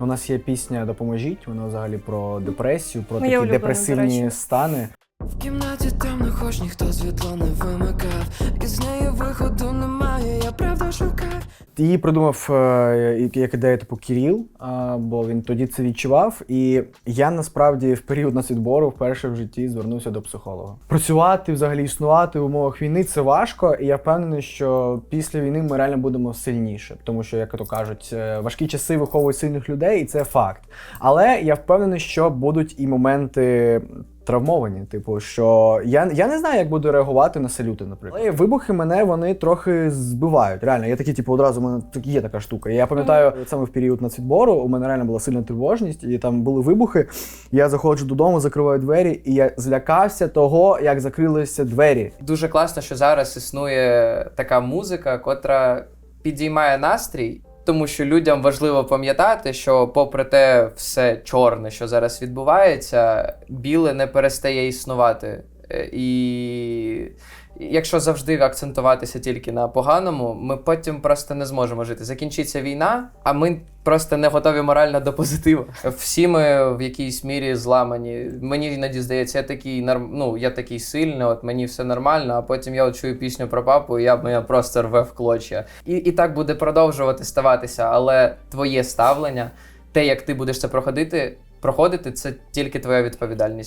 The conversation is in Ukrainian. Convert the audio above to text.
У нас є пісня Допоможіть, вона взагалі про депресію, про Моя такі улюблена, до депресивні речі. стани. В кімнаті темно, хоч ніхто світло не вимикав. Із неї виходу шукаю. Її придумав е, як- ідею типу Кіріл, бо він тоді це відчував. І я насправді в період нацвідбору вперше в житті звернувся до психолога. Працювати, взагалі існувати в умовах війни це важко, і я впевнений, що після війни ми реально будемо сильніше, тому що, як то кажуть, е, важкі часи виховують сильних людей, і це факт. Але я впевнений, що будуть і моменти. Травмовані, типу, що я, я не знаю, як буду реагувати на салюти, наприклад. Але вибухи мене вони трохи збивають. Реально, я такий, типу, одразу у мене є така штука. Я пам'ятаю, саме в період нацвідбору у мене реально була сильна тривожність, і там були вибухи. Я заходжу додому, закриваю двері, і я злякався того, як закрилися двері. Дуже класно, що зараз існує така музика, котра підіймає настрій, тому що людям важливо пам'ятати, що, попри те, все чорне, що зараз відбувається, біле не перестає існувати. Е, І якщо завжди акцентуватися тільки на поганому, ми потім просто не зможемо жити. Закінчиться війна, а ми просто не готові морально до позитиву. Всі ми в якійсь мірі зламані. Мені іноді здається, я такий норм... ну, я такий сильний, от мені все нормально, а потім я чую пісню про папу, і я мене просто рве в клочья. І, і так буде продовжувати ставатися, але твоє ставлення, те, як ти будеш це проходити, проходити, це тільки твоя відповідальність.